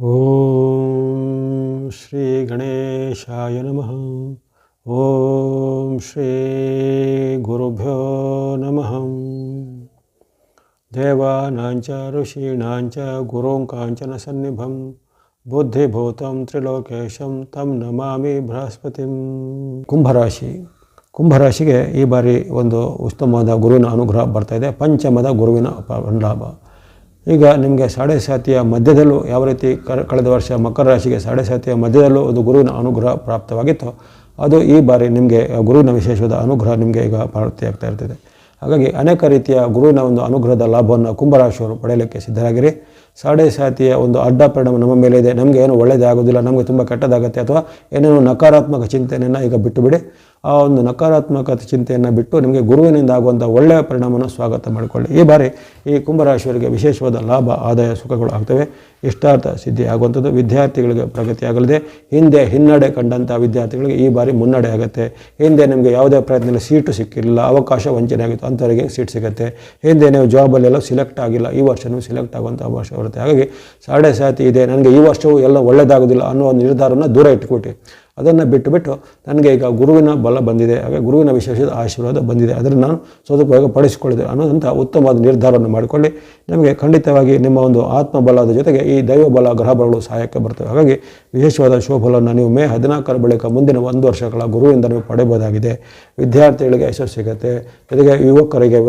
ಓಂ ಶ್ರೀ ಗಣೇಶಾಯ ನಮಃ. ಓಂ ಶ್ರೀ ಗುರುಭ್ಯೋ ನಮಃ. ದೇವಾನಾಂಚ, ಋಷೀಣಾಂಚ ಗುರುಂ ಕಾಂಚನ ಸನ್ನಿಭಂ. ಬುದ್ಧಿಭೂತಂ, ತ್ರಿಲೋಕೇಶಂ, ತಂ ನಮಾಮಿ ಬೃಹಸ್ಪತಿಂ. ಕುಂಭರಾಶಿ. ಕುಂಭರಾಶಿಗೆ ಈ ಬಾರಿ ಒಂದು ಉತ್ತಮವಾದ ಗುರುವಿನ ಅನುಗ್ರಹ ಬರ್ತಾ ಇದೆ. ಪಂಚಮದ ಗುರುವಿನ ಲಾಭ. ಈಗ ನಿಮಗೆ ಸಾಡೆ ಸಾತಿಯ ಮಧ್ಯದಲ್ಲೂ ಯಾವ ರೀತಿ ಕಳೆದ ವರ್ಷ ಮಕರ ರಾಶಿಗೆ ಸಾಡೆ ಸಾತಿಯ ಮಧ್ಯದಲ್ಲೂ ಒಂದು ಗುರುವಿನ ಅನುಗ್ರಹ ಪ್ರಾಪ್ತವಾಗಿತ್ತು. ಅದು ಈ ಬಾರಿ ನಿಮಗೆ ಗುರುವಿನ ವಿಶೇಷವಾದ ಅನುಗ್ರಹ ನಿಮಗೆ ಈಗ ಪ್ರಾಪ್ತಿಯಾಗ್ತಾ ಇರ್ತದೆ. ಹಾಗಾಗಿ ಅನೇಕ ರೀತಿಯ ಗುರುವಿನ ಒಂದು ಅನುಗ್ರಹದ ಲಾಭವನ್ನು ಕುಂಭರಾಶಿಯವರು ಪಡೆಯಲಿಕ್ಕೆ ಸಿದ್ಧರಾಗಿರಿ. ಸಾಡೆ ಸಾತಿಯ ಒಂದು ಅಡ್ಡ ಪರಿಣಾಮ ನಮ್ಮ ಮೇಲೆ ಇದೆ. ನಮಗೆ ಏನು ಒಳ್ಳೆಯದಾಗೋದಿಲ್ಲ ನಮಗೆ ತುಂಬ ಕೆಟ್ಟದಾಗುತ್ತೆ ಅಥವಾ ಏನೇನೋ ನಕಾರಾತ್ಮಕ ಚಿಂತನೆಯನ್ನು ಈಗ ಬಿಟ್ಟುಬಿಡಿ. ಆ ಒಂದು ನಕಾರಾತ್ಮಕ ಚಿಂತೆಯನ್ನು ಬಿಟ್ಟು ನಿಮಗೆ ಗುರುವಿನಿಂದ ಆಗುವಂಥ ಒಳ್ಳೆಯ ಪರಿಣಾಮವನ್ನು ಸ್ವಾಗತ ಮಾಡಿಕೊಳ್ಳಿ. ಈ ಬಾರಿ ಈ ಕುಂಭರಾಶಿಯವರಿಗೆ ವಿಶೇಷವಾದ ಲಾಭ, ಆದಾಯ, ಸುಖಗಳು ಆಗ್ತವೆ. ಇಷ್ಟಾರ್ಥ ಸಿದ್ಧಿ ಆಗುವಂಥದ್ದು ವಿದ್ಯಾರ್ಥಿಗಳಿಗೆ ಪ್ರಗತಿ ಆಗಲಿದೆ. ಹಿಂದೆ ಹಿನ್ನಡೆ ಕಂಡಂಥ ವಿದ್ಯಾರ್ಥಿಗಳಿಗೆ ಈ ಬಾರಿ ಮುನ್ನಡೆ ಆಗುತ್ತೆ. ಹಿಂದೆ ನಿಮಗೆ ಯಾವುದೇ ಪ್ರಯತ್ನದಲ್ಲಿ ಸೀಟು ಸಿಕ್ಕಿರಲಿಲ್ಲ ಅವಕಾಶ ವಂಚನೆ ಆಗಿತ್ತು, ಅಂಥವರಿಗೆ ಸೀಟ್ ಸಿಗುತ್ತೆ. ಹಿಂದೆ ನೀವು ಜಾಬಲ್ಲೆಲ್ಲ ಸಿಲೆಕ್ಟ್ ಆಗಿಲ್ಲ, ಈ ವರ್ಷ ಸಿಲೆಕ್ಟ್ ಆಗುವಂಥ ಅವಕಾಶ ಬರುತ್ತೆ. ಹಾಗಾಗಿ ಸಾಡೆ ಸಾತಿ ಇದೆ, ನನಗೆ ಈ ವರ್ಷವೂ ಎಲ್ಲ ಒಳ್ಳೆಯದಾಗೋದಿಲ್ಲ ಅನ್ನೋ ಒಂದು ನಿರ್ಧಾರವನ್ನು ದೂರ ಇಟ್ಕೊಟ್ಟು. ಅದನ್ನು ಬಿಟ್ಟುಬಿಟ್ಟು ಬಿಟ್ಟು ನನಗೆ ಈಗ ಗುರುವಿನ ಬಲ ಬಂದಿದೆ, ಹಾಗೆ ಗುರುವಿನ ವಿಶೇಷದ ಆಶೀರ್ವಾದ ಬಂದಿದೆ. ಅದನ್ನು ನಾನು ಸದುಪಯೋಗ ಪಡಿಸಿಕೊಳ್ಳಿದೆ ಅನ್ನೋದಂಥ ಉತ್ತಮವಾದ ನಿರ್ಧಾರವನ್ನು ಮಾಡಿಕೊಳ್ಳಿ. ನಿಮಗೆ ಖಂಡಿತವಾಗಿ ನಿಮ್ಮ ಒಂದು ಆತ್ಮಬಲದ ಜೊತೆಗೆ ಈ ದೈವ ಬಲ, ಗ್ರಹ ಸಹಾಯಕ್ಕೆ ಬರ್ತವೆ. ಹಾಗಾಗಿ ವಿಶೇಷವಾದ ಶೋಭಲವನ್ನು ನೀವು ಮೇ ಹದಿನಾಲ್ಕರ ಬಳಿಕ ಮುಂದಿನ ಒಂದು ವರ್ಷಗಳ ಗುರುವಿಂದ ನೀವು ಪಡೆಯಬಹುದಾಗಿದೆ. ವಿದ್ಯಾರ್ಥಿಗಳಿಗೆ ಯಶಸ್ಸು ಸಿಗುತ್ತೆ ಜೊತೆಗೆ ಯುವಕರಿಗೆ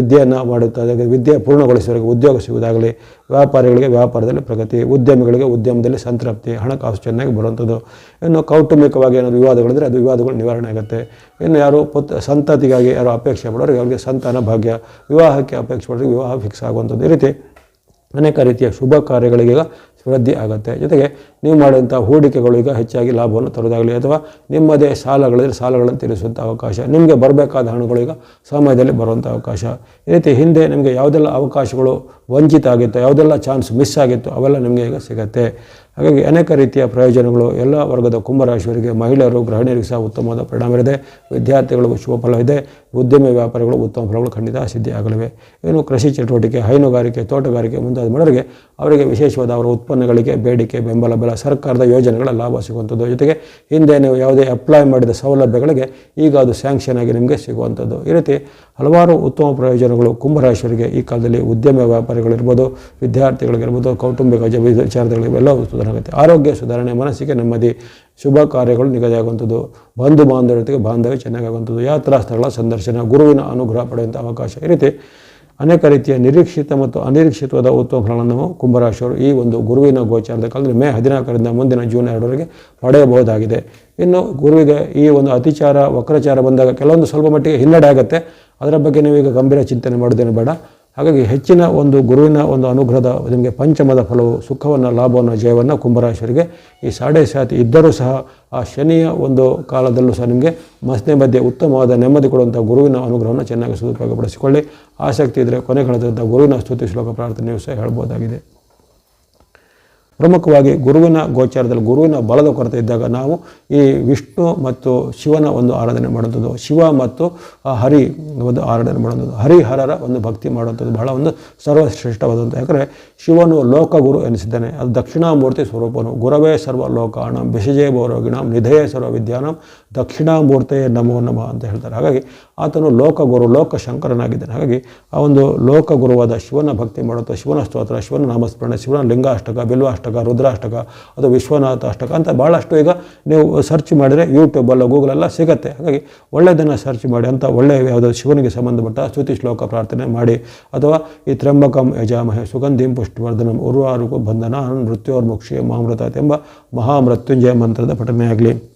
ವಿದ್ಯೆಯನ್ನು ಮಾಡುತ್ತಾ ಅದಕ್ಕೆ ವಿದ್ಯೆ ಪೂರ್ಣಗೊಳಿಸುವವರಿಗೆ ಉದ್ಯೋಗ ಸಿಗುವುದಾಗಲಿ ವ್ಯಾಪಾರಿಗಳಿಗೆ ವ್ಯಾಪಾರದಲ್ಲಿ ಪ್ರಗತಿ, ಉದ್ಯಮಿಗಳಿಗೆ ಉದ್ಯಮದಲ್ಲಿ ಸಂತೃಪ್ತಿ, ಹಣಕಾಸು ಚೆನ್ನಾಗಿ ಬರುವಂಥದ್ದು. ಇನ್ನು ಕೌಟುಂಬಿಕವಾಗಿ ಏನಾದರೂ ವಿವಾದಗಳಿದ್ರೆ ಅದು ವಿವಾದಗಳು ನಿವಾರಣೆ ಆಗುತ್ತೆ. ಇನ್ನು ಯಾರು ಪುತ್, ಸಂತತಿಗಾಗಿ ಯಾರು ಅಪೇಕ್ಷೆ ಪಡೋರಿಗೆ ಅವರಿಗೆ ಸಂತಾನ ಭಾಗ್ಯ, ವಿವಾಹಕ್ಕೆ ಅಪೇಕ್ಷೆ ಪಡೋರಿಗೆ ವಿವಾಹ ಫಿಕ್ಸ್ ಆಗುವಂಥದ್ದು. ಈ ರೀತಿ ಅನೇಕ ರೀತಿಯ ಶುಭ ಕಾರ್ಯಗಳಿಗೆ ಈಗ ವೃದ್ಧಿ ಆಗುತ್ತೆ. ಜೊತೆಗೆ ನೀವು ಮಾಡಿದಂಥ ಹೂಡಿಕೆಗಳು ಈಗ ಹೆಚ್ಚಾಗಿ ಲಾಭವನ್ನು ತರೋದಾಗಲಿ ಅಥವಾ ನಿಮ್ಮದೇ ಸಾಲಗಳಿದ್ರೆ ಸಾಲಗಳನ್ನು ತೀರಿಸುವಂಥ ಅವಕಾಶ, ನಿಮಗೆ ಬರಬೇಕಾದ ಹಣಗಳು ಈಗ ಸಮಯದಲ್ಲಿ ಬರುವಂಥ ಅವಕಾಶ. ಈ ರೀತಿ ಹಿಂದೆ ನಿಮಗೆ ಯಾವುದೆಲ್ಲ ಅವಕಾಶಗಳು ವಂಚಿತ ಆಗಿತ್ತು ಯಾವುದೆಲ್ಲ ಚಾನ್ಸ್ ಮಿಸ್ ಆಗಿತ್ತು, ಅವೆಲ್ಲ ನಿಮಗೆ ಈಗ ಸಿಗುತ್ತೆ. ಹಾಗಾಗಿ ಅನೇಕ ರೀತಿಯ ಪ್ರಯೋಜನಗಳು ಎಲ್ಲ ವರ್ಗದ ಕುಂಭರಾಶಿಯವರಿಗೆ, ಮಹಿಳೆಯರು, ಗೃಹಿಣಿಯರಿಗೆ ಸಹ ಉತ್ತಮವಾದ ಇದೆ. ವಿದ್ಯಾರ್ಥಿಗಳಿಗೂ ಶುಭ ಫಲವಿದೆ ಉದ್ಯಮ ವ್ಯಾಪಾರಿಗಳು ಉತ್ತಮ ಫಲಗಳು ಖಂಡಿತ ಸಿದ್ಧಿಯಾಗಲಿವೆ. ಇನ್ನು ಕೃಷಿ ಚಟುವಟಿಕೆ, ಹೈನುಗಾರಿಕೆ, ತೋಟಗಾರಿಕೆ ಮುಂತಾದ ಮಾಡೋರಿಗೆ ಅವರಿಗೆ ವಿಶೇಷವಾದ ಅವರ ಉತ್ಪನ್ನಗಳಿಗೆ ಬೇಡಿಕೆ, ಬೆಂಬಲ ಬೆಲ ಸರ್ಕಾರದ ಯೋಜನೆಗಳ ಲಾಭ ಸಿಗುವಂಥದ್ದು. ಜೊತೆಗೆ ಹಿಂದೆ ನೀವು ಯಾವುದೇ ಅಪ್ಲೈ ಮಾಡಿದ ಸೌಲಭ್ಯಗಳಿಗೆ ಈಗ ಅದು ಸ್ಯಾಂಕ್ಷನ್ ಆಗಿ ನಿಮಗೆ ಸಿಗುವಂಥದ್ದು. ಈ ರೀತಿ ಹಲವಾರು ಉತ್ತಮ ಪ್ರಯೋಜನಗಳು ಕುಂಭರಾಶಿಯವರಿಗೆ ಈ ಕಾಲದಲ್ಲಿ ಉದ್ಯಮ ವ್ಯಾಪಾರಿಗಳಿರ್ಬೋದು ವಿದ್ಯಾರ್ಥಿಗಳಿಗಿರ್ಬೋದು ಕೌಟುಂಬಿಕ ವಿಚಾರಗಳಿರ್ಬೋದು ಎಲ್ಲವೂ ಸುಧಾರಣೆ ಆರೋಗ್ಯ ಸುಧಾರಣೆ ಮನಸ್ಸಿಗೆ ನೆಮ್ಮದಿ, ಶುಭ ಕಾರ್ಯಗಳು ನಿಗದಿಯಾಗುವಂಥದ್ದು. ಬಂಧು ಬಾಂಧವ್ಯತೆಗೆ ಬಾಂಧವ್ಯ ಚೆನ್ನಾಗಾಗುವಂಥದ್ದು. ಯಾತ್ರಾ ಸ್ಥಳಗಳ ಸಂದರ್ಶನ, ಗುರುವಿನ ಅನುಗ್ರಹ ಪಡೆಯುವಂಥ ಅವಕಾಶ ಈ ರೀತಿ ಅನೇಕ ರೀತಿಯ ನಿರೀಕ್ಷಿತ ಮತ್ತು ಅನಿರೀಕ್ಷಿತವಾದ ಉತ್ತಮ ಫಲಗಳನ್ನು ಕುಂಭರಾಶಿಯವರು ಈ ಒಂದು ಗುರುವಿನ ಗೋಚಾರದ ಕಾಲದಲ್ಲಿ ಮೇ ಹದಿನಾಲ್ಕರಿಂದ ಮುಂದಿನ ಜೂನ್ ಎರಡರವರೆಗೆ ಪಡೆಯಬಹುದಾಗಿದೆ. ಇನ್ನು ಗುರುವಿಗೆ ಈ ಒಂದು ಅತಿಚಾರ, ವಕ್ರಚಾರ ಬಂದಾಗ ಕೆಲವೊಂದು ಸ್ವಲ್ಪ ಮಟ್ಟಿಗೆ ಹಿನ್ನಡೆ ಆಗುತ್ತೆ. ಅದರ ಬಗ್ಗೆ ನೀವು ಈಗ ಗಂಭೀರ ಚಿಂತನೆ ಮಾಡೋದೇನು ಬೇಡ. ಹಾಗಾಗಿ ಹೆಚ್ಚಿನ ಒಂದು ಗುರುವಿನ ಒಂದು ಅನುಗ್ರಹದ ನಿಮಗೆ ಪಂಚಮದ ಫಲವು ಸುಖವನ್ನು, ಲಾಭವನ್ನು, ಜಯವನ್ನು ಕುಂಭರಾಶಿಯವರಿಗೆ ಈ ಸಾಡೆ ಸಾತಿ ಇದ್ದರೂ ಸಹ ಆ ಶನಿಯ ಒಂದು ಕಾಲದಲ್ಲೂ ಸಹ ನಿಮಗೆ ಮಸ್ನೆ ಮಧ್ಯೆ ಉತ್ತಮವಾದ ನೆಮ್ಮದಿ ಕೊಡುವಂಥ ಗುರುವಿನ ಅನುಗ್ರಹವನ್ನು ಚೆನ್ನಾಗಿ ಸದುಪಯೋಗಪಡಿಸಿಕೊಳ್ಳಿ ಆಸಕ್ತಿ ಇದ್ದರೆ ಕೊನೆಗಳಾದಂಥ ಗುರುವಿನ ಸ್ತುತಿ ಶ್ಲೋಕ ಪ್ರಾರ್ಥನೆಯೂ ಸಹ ಹೇಳ್ಬೋದಾಗಿದೆ. ಪ್ರಮುಖವಾಗಿ ಗುರುವಿನ ಗೋಚಾರದಲ್ಲಿ ಗುರುವಿನ ಬಲದ ಕೊರತೆ ಇದ್ದಾಗ ನಾವು ಈ ವಿಷ್ಣು ಮತ್ತು ಶಿವನ ಒಂದು ಆರಾಧನೆ ಮಾಡುವಂಥದ್ದು. ಶಿವ ಮತ್ತು ಹರಿ ಒಂದು ಆರಾಧನೆ ಮಾಡುವಂಥದ್ದು. ಹರಿಹರರ ಒಂದು ಭಕ್ತಿ ಮಾಡುವಂಥದ್ದು. ಬಹಳ ಒಂದು ಸರ್ವಶ್ರೇಷ್ಠವಾದಂಥ. ಯಾಕಂದರೆ ಶಿವನು ಲೋಕಗುರು ಎನಿಸಿದ್ದಾನೆ. ಅದು ದಕ್ಷಿಣಾಮೂರ್ತಿ ಸ್ವರೂಪನು. ಗುರವೇ ಸರ್ವ ಲೋಕಾಣಂ ಬಿಷಜೇ ಭೌರೋಗಿಣಾಂ ನಿಧಯೇ ಸರ್ವ ವಿದ್ಯಾನಂ ದಕ್ಷಿಣಾಮೂರ್ತೆಯೇ ನಮೋ ನಮ ಅಂತ ಹೇಳ್ತಾರೆ. ಹಾಗಾಗಿ ಆತನು ಲೋಕಗುರು ಲೋಕ ಶಂಕರನಾಗಿದ್ದಾನೆ ಹಾಗಾಗಿ ಆ ಒಂದು ಲೋಕಗುರುವಾದ ಶಿವನ ಭಕ್ತಿ ಮಾಡುವಂಥ, ಶಿವನ ಸ್ತೋತ್ರ, ಶಿವನ ನಾಮಸ್ಮರಣೆ, ಶಿವನ ಲಿಂಗಾಷ್ಟಕ, ಬಿಲ್ವಾಷ್ಟಕ ರುದ್ರಾಷ್ಟಕ ಅಥವಾ ವಿಶ್ವನಾಥ ಅಷ್ಟಕ ಅಂತ ಭಾಳಷ್ಟು ಈಗ ನೀವು ಸರ್ಚ್ ಮಾಡಿದರೆ ಯೂಟ್ಯೂಬಲ್ಲ ಗೂಗಲೆಲ್ಲ ಸಿಗುತ್ತೆ. ಹಾಗಾಗಿ ಒಳ್ಳೆಯದನ್ನು ಸರ್ಚ್ ಮಾಡಿ ಅಂತ ಒಳ್ಳೆಯ ಯಾವುದೋ ಶಿವನಿಗೆ ಸಂಬಂಧಪಟ್ಟ ಸ್ತುತಿ ಶ್ಲೋಕ ಪ್ರಾರ್ಥನೆ ಮಾಡಿ. ಅಥವಾ ಈ ತ್ರಂಬಕಂ ಯಜಾಮಹೆ ಸುಗಂಧಿಂ ಪುಷ್ಟಿವರ್ಧನಂ ಉರ್ವಾರುಕು ಬಂಧನ ಮೃತ್ಯೋರ್ಮುಕ್ಷಿ ಮಹಾಮೃತ ಎಂಬ ಮಹಾಮೃತ್ಯುಂಜಯ ಮಂತ್ರದ ಪಠನೆ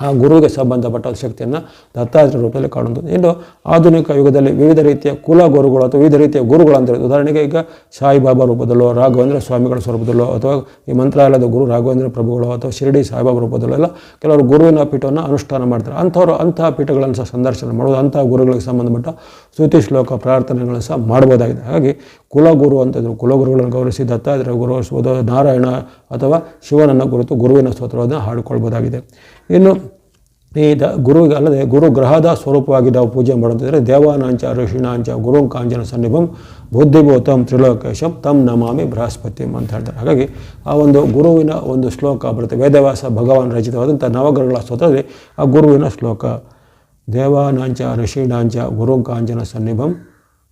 ಆ ಗುರುವಿಗೆ ಸಂಬಂಧಪಟ್ಟ ಶಕ್ತಿಯನ್ನು ದತ್ತಾತ್ರಿ ರೂಪದಲ್ಲಿ ಕಾಣುವುದು ಇನ್ನು ಆಧುನಿಕ ಯುಗದಲ್ಲಿ ವಿವಿಧ ರೀತಿಯ ಕುಲ ಗುರುಗಳು ಅಥವಾ ವಿವಿಧ ರೀತಿಯ ಗುರುಗಳು ಅಂದರೆ ಉದಾಹರಣೆಗೆ ಈಗ ಸಾಯಿಬಾಬಾ ರೂಪದಲ್ಲೋ, ರಾಘವೇಂದ್ರ ಸ್ವಾಮಿಗಳ ಸ್ವರೂಪದಲ್ಲೋ ಅಥವಾ ಈ ಮಂತ್ರಾಲಯದ ಗುರು ರಾಘವೇಂದ್ರ ಪ್ರಭುಗಳು ಅಥವಾ ಶಿರಡಿ ಸಾಯಿಬಾಬಾ ರೂಪದಲ್ಲೋ ಎಲ್ಲ ಕೆಲವರು ಗುರುವಿನ ಪೀಠವನ್ನು ಅನುಷ್ಠಾನ ಮಾಡ್ತಾರೆ. ಅಂಥವರು ಅಂತಹ ಪೀಠಗಳನ್ನು ಸಹ ಸಂದರ್ಶನ ಮಾಡೋದು ಅಂತಹ ಗುರುಗಳಿಗೆ ಸಂಬಂಧಪಟ್ಟ ಸ್ತುತಿ ಶ್ಲೋಕ ಪ್ರಾರ್ಥನೆಗಳನ್ನು ಸಹ ಮಾಡ್ಬೋದಾಗಿದೆ. ಹಾಗಾಗಿ ಕುಲಗುರು ಅಂತಂದರು ಕುಲಗುರುಗಳನ್ನು ಗೌರವಿಸಿ ದತ್ತಾತ್ರೇಯ ಗುರು, ನಾರಾಯಣ ಅಥವಾ ಶಿವನನ್ನು ಕುರಿತು ಗುರುವಿನ ಸ್ತೋತ್ರವನ್ನು ಹಾಡಿಕೊಳ್ಬೋದಾಗಿದೆ. ಇನ್ನು ಈ ದ ಗುರು ಅಲ್ಲದೆ ಗುರು ಗ್ರಹದ ಸ್ವರೂಪವಾಗಿ ನಾವು ಪೂಜೆ ಮಾಡುತ್ತಿದ್ದರೆ ದೇವಾನಾಂಚ ಋಷಿಣಾಂಚ ಗುರುಂ ಕಾಂಚನ ಸನ್ನಿಭಂ ಬುದ್ಧಿಭೂತಂ ತ್ರಿಲೋಕೇಶಂ ತಮ್ ನಮಾಮಿ ಬೃಹಸ್ಪತಿಂ ಅಂತ ಹೇಳ್ತಾರೆ. ಹಾಗಾಗಿ ಆ ಒಂದು ಗುರುವಿನ ಒಂದು ಶ್ಲೋಕ ಬರುತ್ತೆ. ವೇದವ್ಯಾಸ ಭಗವಾನ್ ರಚಿತವಾದಂಥ ನವಗ್ರಹಗಳ ಸ್ತೋತ್ರದಲ್ಲಿ ಆ ಗುರುವಿನ ಶ್ಲೋಕ ದೇವಾನಾಂಚ ಋಷಿಣಾಂಚ ಗುರುಂ ಕಾಂಚನ ಸನ್ನಿಭಂ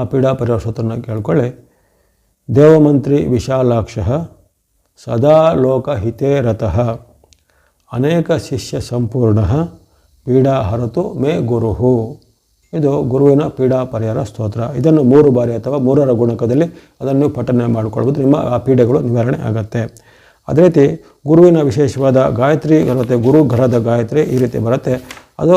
ಆ ಪೀಡಾ ಪರಿಹಾರ ಕೇಳ್ಕೊಳ್ಳಿ. ದೇವಮಂತ್ರಿ ವಿಶಾಲಾಕ್ಷ ಸದಾ ಲೋಕ ಹಿತೇ ರತಃ ಅನೇಕ ಶಿಷ್ಯ ಸಂಪೂರ್ಣ ಪೀಡಾ ಹರತು ಮೇ ಗುರುಹು ಇದು ಗುರುವಿನ ಪೀಡಾ ಪರಿಹಾರ ಸ್ತೋತ್ರ. ಇದನ್ನು ಮೂರು ಬಾರಿ ಅಥವಾ ಮೂರರ ಗುಣಕದಲ್ಲಿ ಅದನ್ನು ಪಠನೆ ಮಾಡಿಕೊಳ್ಬೋದು ನಿಮ್ಮ ಆ ಪೀಡೆಗಳು ನಿವಾರಣೆ ಆಗುತ್ತೆ. ಅದೇ ರೀತಿ ಗುರುವಿನ ವಿಶೇಷವಾದ ಗಾಯತ್ರಿ ಬರುತ್ತೆ ಗುರು ಗ್ರಹದ ಗಾಯತ್ರಿ ಈ ರೀತಿ ಬರುತ್ತೆ. ಅದು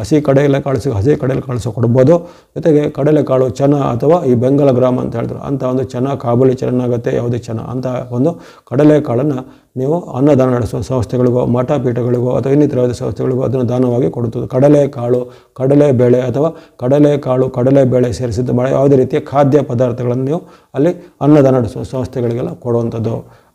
ಹಸಿ ಕಡಲೆಕಾಳು ಹಸಿ ಕಡಲೆಕಾಳು ಸಹ ಕೊಡ್ಬೋದು. ಜೊತೆಗೆ ಕಡಲೆಕಾಳು ಚೆನ್ನ ಅಥವಾ ಈ ಬೆಂಗಲ ಗ್ರಾಮ ಅಂತ ಹೇಳ್ತಾರೆ. ಅಂಥ ಒಂದು ಚೆನ್ನ, ಕಾಬೂಲಿ ಚೆನ್ನಾಗುತ್ತೆ, ಯಾವುದೇ ಚೆನ್ನ. ಅಂತ ಒಂದು ಕಡಲೆಕಾಳನ್ನು ನೀವು ಅನ್ನದಾನ ನಡೆಸುವ ಸಂಸ್ಥೆಗಳಿಗೋ ಮಠ ಪೀಠಗಳಿಗೋ ಅಥವಾ ಇನ್ನಿತರ ಸಂಸ್ಥೆಗಳಿಗೋ ಅದನ್ನು ದಾನವಾಗಿ ಕೊಡುತ್ತದೆ. ಕಡಲೆಕಾಳು ಕಡಲೆಬೇಳೆ ಅಥವಾ ಕಡಲೆಕಾಳು ಕಡಲೆಬೇಳೆ ಸೇರಿಸಿದ ಮಳೆ ಯಾವುದೇ ರೀತಿಯ ಖಾದ್ಯ ಪದಾರ್ಥಗಳನ್ನು ನೀವು ಅಲ್ಲಿ ಅನ್ನದಾನ ನಡೆಸುವ ಸಂಸ್ಥೆಗಳಿಗೆಲ್ಲ ಕೊಡುವಂಥದ್ದು.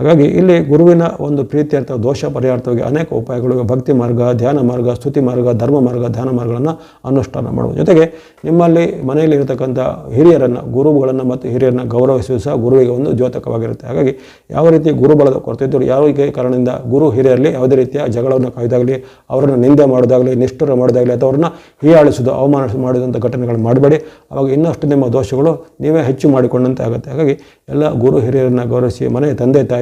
ಹಾಗಾಗಿ ಇಲ್ಲಿ ಗುರುವಿನ ಒಂದು ಪ್ರೀತ್ಯರ್ಥ ದೋಷ ಪರಿಹಾರವಾಗಿ ಅನೇಕ ಉಪಾಯಗಳು ಭಕ್ತಿ ಮಾರ್ಗ, ಧ್ಯಾನ ಮಾರ್ಗ, ಸ್ತುತಿ ಮಾರ್ಗ, ಧರ್ಮ ಮಾರ್ಗ, ಧ್ಯಾನ ಮಾರ್ಗಗಳನ್ನು ಅನುಷ್ಠಾನ ಮಾಡುವ ಜೊತೆಗೆ ನಿಮ್ಮಲ್ಲಿ ಮನೆಯಲ್ಲಿ ಇರತಕ್ಕಂಥ ಹಿರಿಯರನ್ನು, ಗುರುಗಳನ್ನು ಮತ್ತು ಹಿರಿಯರನ್ನು ಗೌರವಿಸುವುದು ಸಹ ಗುರುವಿಗೆ ಒಂದು ದ್ಯೋತಕವಾಗಿರುತ್ತೆ. ಹಾಗಾಗಿ ಯಾವ ರೀತಿ ಗುರುಬಲದ ಕೊರತೆ ಇದ್ದರೂ ಯಾವ ಕಾರಣದಿಂದ ಗುರು ಹಿರಿಯರಲ್ಲಿ ಯಾವುದೇ ರೀತಿಯ ಜಗಳವನ್ನು ಕಾಯ್ದಾಗಲಿ, ಅವರನ್ನು ನಿಂದೆ ಮಾಡೋದಾಗಲಿ, ನಿಷ್ಠುರ ಮಾಡೋದಾಗಲಿ ಅಥವಾ ಅವ್ರನ್ನ ಹೀಯಾಳಿಸೋದು ಅವಮಾನ ಮಾಡಿದಂಥ ಘಟನೆಗಳು ಮಾಡಬೇಡಿ. ಅವಾಗ ಇನ್ನಷ್ಟು ನಿಮ್ಮ ದೋಷಗಳು ನೀವೇ ಹೆಚ್ಚು ಮಾಡಿಕೊಂಡಂತೆ ಆಗುತ್ತೆ. ಹಾಗಾಗಿ ಎಲ್ಲ ಗುರು ಹಿರಿಯರನ್ನು ಗೌರವಿಸಿ ಮನೆ ತಂದೆ